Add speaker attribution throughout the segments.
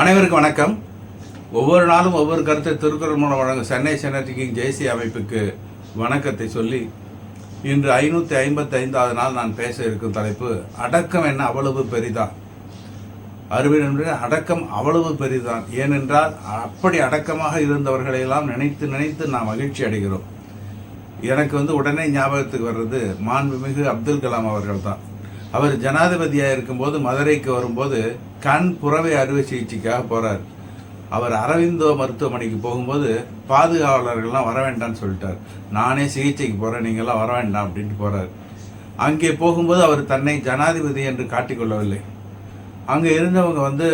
Speaker 1: அனைவருக்கும் வணக்கம். ஒவ்வொரு நாளும் ஒவ்வொரு கருத்தை திருக்குறள் மூலம் வழங்கும் சென்னை செனட்டிக்கிங் ஜெய்சி அமைப்புக்கு வணக்கத்தை சொல்லி இன்று ஐநூற்றி ஐம்பத்தைந்தாவது நாள் நான் பேச இருக்கும் தலைப்பு அடக்கம் என்ன அவ்வளவு பெரிதான் அறிவியல் அடக்கம் அவ்வளவு பெரிதான் ஏனென்றால் அப்படி அடக்கமாக இருந்தவர்களையெல்லாம் நினைத்து நினைத்து நாம் மகிழ்ச்சி அடைகிறோம். எனக்கு வந்து உடனே ஞாபகத்துக்கு வர்றது மாண்புமிகு அப்துல் கலாம் அவர்கள் தான் அவர் ஜனாதிபதியாக இருக்கும்போது மதுரைக்கு வரும்போது கண் புறவை அறுவை சிகிச்சைக்காக போகிறார் அவர் அரவிந்தோ மருத்துவமனைக்கு போகும்போது பாதுகாவலர்கள்லாம் வர வேண்டாம்னு சொல்லிட்டார். நானே சிகிச்சைக்கு போகிறேன் நீங்கள்லாம் வர வேண்டாம் அப்படின்ட்டு போகிறார் அங்கே போகும்போது அவர் தன்னை ஜனாதிபதி என்று காட்டிக்கொள்ளவில்லை. அங்கே இருந்தவங்க வந்து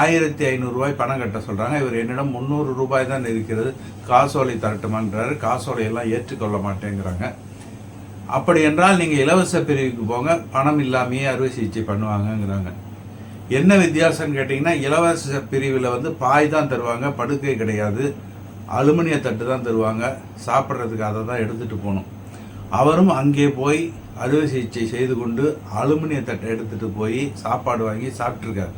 Speaker 1: ஆயிரத்தி ஐநூறுரூவாய் பணம் கட்ட சொல்கிறாங்க இவர் என்னிடம் முந்நூறு ரூபாய் தான் இருக்கிறது. காசோலை தரட்டுமான்றாரு. காசோலை எல்லாம் ஏற்றுக்கொள்ள மாட்டேங்கிறாங்க. அப்படி என்றால் நீங்கள் இலவச பிரிவுக்கு போங்க பணம் இல்லாமையே அறுவை சிகிச்சை பண்ணுவாங்கங்கிறாங்க. என்ன வித்தியாசம்னு கேட்டிங்கன்னா இலவச பிரிவில் வந்து பாய் தான் தருவாங்க படுக்கை கிடையாது அலுமினிய தட்டு தான் தருவாங்க சாப்பிட்றதுக்கு அதை தான் எடுத்துகிட்டு போகணும். அவரும் அங்கே போய் அறுவை சிகிச்சை செய்து கொண்டு அலுமினிய தட்டை எடுத்துகிட்டு போய் சாப்பாடு வாங்கி சாப்பிட்ருக்காரு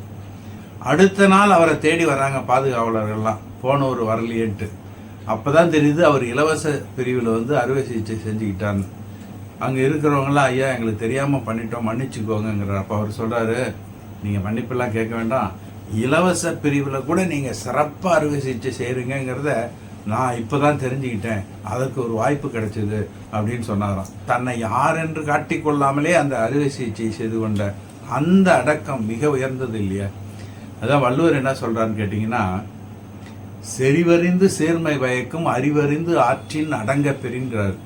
Speaker 1: அடுத்த நாள் அவரை தேடி வராங்க பாதுகாவலர்கள்லாம் போனவர் வரலையேன்ட்டு. அப்போ தான் தெரியுது அவர் இலவச பிரிவில் வந்து அறுவை சிகிச்சை செஞ்சுக்கிட்டான்னு. அங்கே இருக்கிறவங்களாம் ஐயா எங்களுக்கு தெரியாமல் பண்ணிட்டோம் மன்னிச்சுக்கோங்கிறார் அப்போ அவர் சொல்கிறாரு நீங்கள் மன்னிப்பெல்லாம் கேட்க வேண்டாம். இலவச பிரிவில் கூட நீங்கள் சிறப்பாக அறுவை சிகிச்சை செய்கிறீங்கிறத நான் இப்போ தான் தெரிஞ்சுக்கிட்டேன். அதற்கு ஒரு வாய்ப்பு கிடைச்சிது அப்படின்னு சொன்னாராம். தன்னை யார் என்று காட்டிக்கொள்ளாமலே அந்த அறுவை சிகிச்சை செய்து கொண்ட அந்த அடக்கம் மிக உயர்ந்தது இல்லையா? அதான் வள்ளுவர் என்ன சொல்கிறான்னு கேட்டிங்கன்னா செறிவறிந்து சேர்மை பயக்கும் அறிவறிந்து ஆற்றின் அடங்க பெறுகிறார்.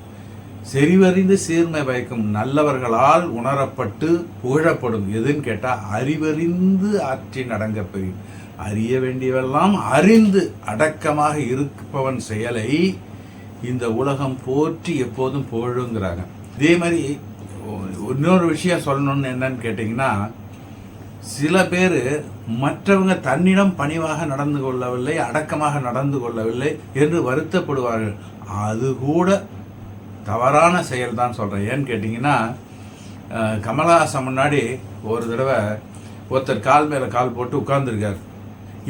Speaker 1: செறிவறிந்து சீர்மை வைக்கும் நல்லவர்களால் உணரப்பட்டு புகழப்படும் எதுன்னு கேட்டால் அறிவறிந்து ஆற்றி அடங்க பெறும் அறிய வேண்டியவெல்லாம் அறிந்து அடக்கமாக இருப்பவன் செயலை இந்த உலகம் போற்றி எப்போதும் புகழுங்கிறாங்க. இதே மாதிரி இன்னொரு விஷயம் சொல்லணும்னு என்னன்னு கேட்டிங்கன்னா சில பேர் மற்றவங்க தன்னிடம் பணிவாக நடந்து கொள்ளவில்லை அடக்கமாக நடந்து கொள்ளவில்லை என்று வருத்தப்படுவார்கள். அது கூட தவறான செயல் தான் சொல்கிறேன் ஏன்னு கேட்டிங்கன்னா கமலஹாசன் முன்னாடி ஒரு தடவை ஒருத்தர் கால் மேலே கால் போட்டு உட்கார்ந்திருக்கார்.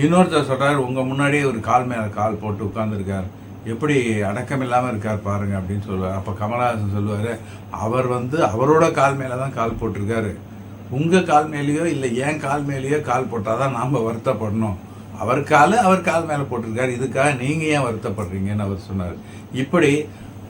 Speaker 1: இன்னொருத்தர் சொல்கிறார் உங்கள் முன்னாடியே ஒரு கால் மேலே கால் போட்டு உட்கார்ந்திருக்கார். எப்படி அடக்கம் இல்லாமல் இருக்கார் பாருங்கள் அப்படின்னு சொல்லுவார் அப்போ கமலஹாசன் சொல்லுவார் அவர் வந்து அவரோட கால் மேலே தான் கால் போட்டிருக்காரு. உங்கள் கால் மேலேயோ இல்லை என் கால் மேலேயோ கால் போட்டால் தான் நாம் வருத்தப்படணும். அவர் கால் அவர் கால் மேலே போட்டிருக்காரு. இதுக்காக நீங்கள் ஏன் வருத்தப்படுறீங்கன்னு அவர் சொன்னார். இப்படி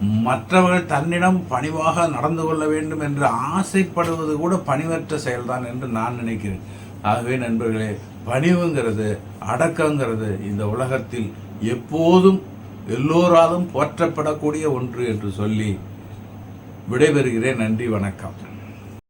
Speaker 1: மற்றவர்கள் தன்னிடம் பணிவாக நடந்து கொள்ள வேண்டும் என்று ஆசைப்படுவது கூட பணிவற்ற செயல்தான் என்று நான் நினைக்கிறேன். ஆகவே நண்பர்களே பணிவுங்கிறது அடக்கங்கிறது இந்த உலகத்தில் எப்போதும் எல்லோராலும் போற்றப்படக்கூடிய ஒன்று என்று சொல்லி விடைபெறுகிறேன். நன்றி வணக்கம்.